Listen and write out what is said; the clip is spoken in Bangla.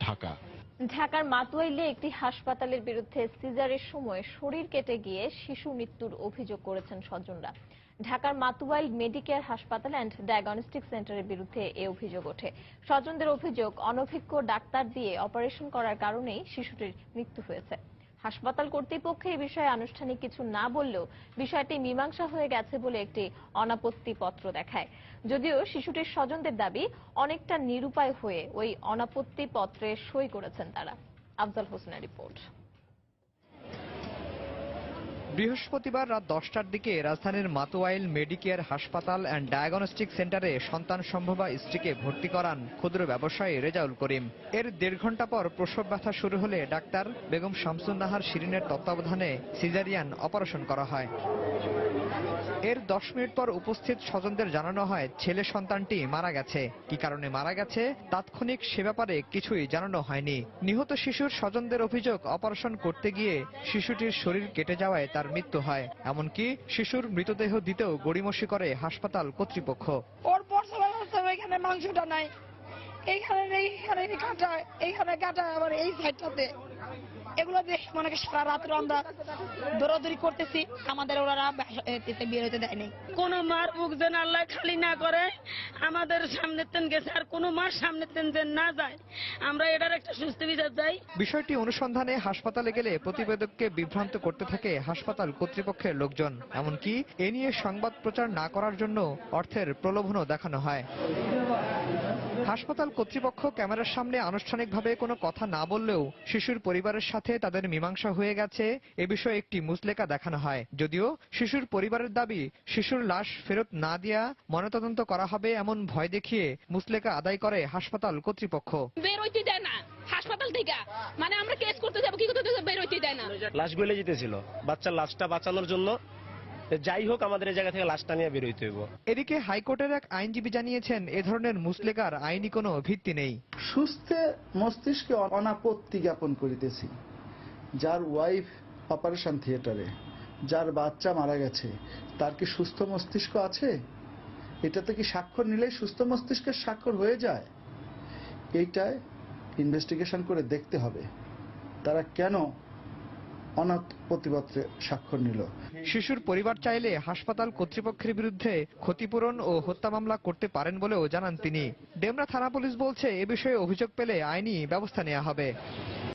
ঢাকা। ঢাকার মাতুয়াইলে একটি হাসপাতালের বিরুদ্ধে সিজারের সময় শরীর কেটে গিয়ে শিশু মৃত্যুর অভিযোগ করেছেন স্বজনরা। ঢাকার মাতুয়াইল মেডিকেয়ার হাসপাতাল অ্যান্ড ডায়াগনস্টিক সেন্টারের বিরুদ্ধে এ অভিযোগ ওঠে। স্বজনদের অভিযোগ, অনভিজ্ঞ ডাক্তার দিয়ে অপারেশন করার কারণেই শিশুটির মৃত্যু হয়েছে। হাসপাতাল কর্তৃপক্ষ এই বিষয়ে আনুষ্ঠানিক কিছু না বললেও বিষয়টি মীমাংসা হয়ে গেছে বলে একটি অনাপত্তি পত্র দেখায়। যদিও শিশুটির স্বজনদের দাবি, অনেকটা নিরুপায় হয়ে ওই অনাপত্তি পত্রে সই করেছেন তারা। আফজাল হোসেনের রিপোর্ট। বৃহস্পতিবার রাত দশটার দিকে রাজধানীর মাতোয়াইল মেডিকেয়ার হাসপাতাল অ্যান্ড ডায়াগনস্টিক সেন্টারে সন্তান সম্ভবা স্ত্রীকে ভর্তি করান ক্ষুদ্র ব্যবসায়ী রেজাউল করিম। এর দেড় ঘণ্টা পর প্রসব ব্যথা শুরু হলে ডাক্তার বেগম শামসুন্নাহার শিরিনের তত্ত্বাবধানে সিজারিয়ান অপারেশন করা হয়। এর দশ মিনিট পর উপস্থিত স্বজনদের জানানো হয়, ছেলে সন্তানটি মারা গেছে। কি কারণে মারা গেছে? তাৎক্ষণিক সে ব্যাপারে কিছুই জানানো হয়নি। নিহত শিশুর স্বজনদের অভিযোগ, অপারেশন করতে গিয়ে শিশুটির শরীর কেটে যাওয়ায় তার মৃত্যু হয়। এমনকি শিশুর মৃতদেহ দিতেও গড়িমসি করে হাসপাতাল কর্তৃপক্ষ। ওর এখানে মাংসটা নাই। এইখানে এইখানে কাটা এইখানে কাটা আবার এই সাইডটাতে। এগুলো দেখে মনে হয় সারা রাত্র আমরা দৌড়াদৌড়ি করতেছি আমাদের ওরা বের হতে দেয়নি কোন মার মুখ যেন আল্লাহ খালি না করে আমাদের সামনে তেন গেছে আর কোন মার সামনে তেন যেন না যায়। আমরা এটার একটা সুস্থ বিচার চাই। বিষয়টি অনুসন্ধানে হাসপাতালে গেলে প্রতিবেদককে বিভ্রান্ত করতে থাকে হাসপাতাল কর্তৃপক্ষের লোকজন। এমনকি এ নিয়ে সংবাদ প্রচার না করার জন্য অর্থের প্রলোভনও দেখানো হয়। হাসপাতাল কর্তৃপক্ষ ক্যামেরার সামনে আনুষ্ঠানিকভাবে কোনো কথা না বললেও শিশুর পরিবারের সাথে তাদের মীমাংসা হয়ে গেছে। এ বিষয়ে একটি মুসলেকা দেখানো হয়। যদিও শিশুর পরিবারের দাবি শিশুর লাশ ফেরত না দেয়া ময়নাতদন্ত করা হবে এমন ভয় দেখিয়ে মুসলেকা আদায় করে হাসপাতাল কর্তৃপক্ষ। বের দেয় না। হাসপাতাল থেকে। মানে আমরা কেস করতে যাব কি করতে যাব, বের হইতে দেয় না। লাশ গলে যেতেছিল। বাচ্চার লাশটা বাঁচানোর জন্য যাই হোক আমাদের এই জায়গা থেকে লাশটা নিয়ে বেরোইতে হইব। এদিকে হাইকোর্টের এক আইনজীবী জানিয়েছেন এ ধরনের মুসলেকার আইনি কোনো ভিত্তি নেই। সুস্থে মস্তিষ্কে অনাপত্তি জ্ঞাপন করিতেছি। যার ওয়াইফ অপারেশন থিয়েটারে যার বাচ্চা মারা গেছে তার কি সুস্থ মস্তিষ্ক আছে? এটাতে কি স্বাক্ষর নিলেই সুস্থ মস্তিষ্কের স্বাক্ষর হয়ে যায়? এইটায় ইনভেস্টিগেশন করে দেখতে হবে। তারা কেন অনাপত্তিপত্রে স্বাক্ষর নিল। শিশুর পরিবার চাইলে হাসপাতাল কর্তৃপক্ষের বিরুদ্ধে ক্ষতিপূরণ ও হত্যা মামলা করতে পারেন বলেও জানান তিনি। ডেমরা থানা পুলিশ বলছে, এ বিষয়ে অভিযোগ পেলে আইনি ব্যবস্থা নেওয়া হবে।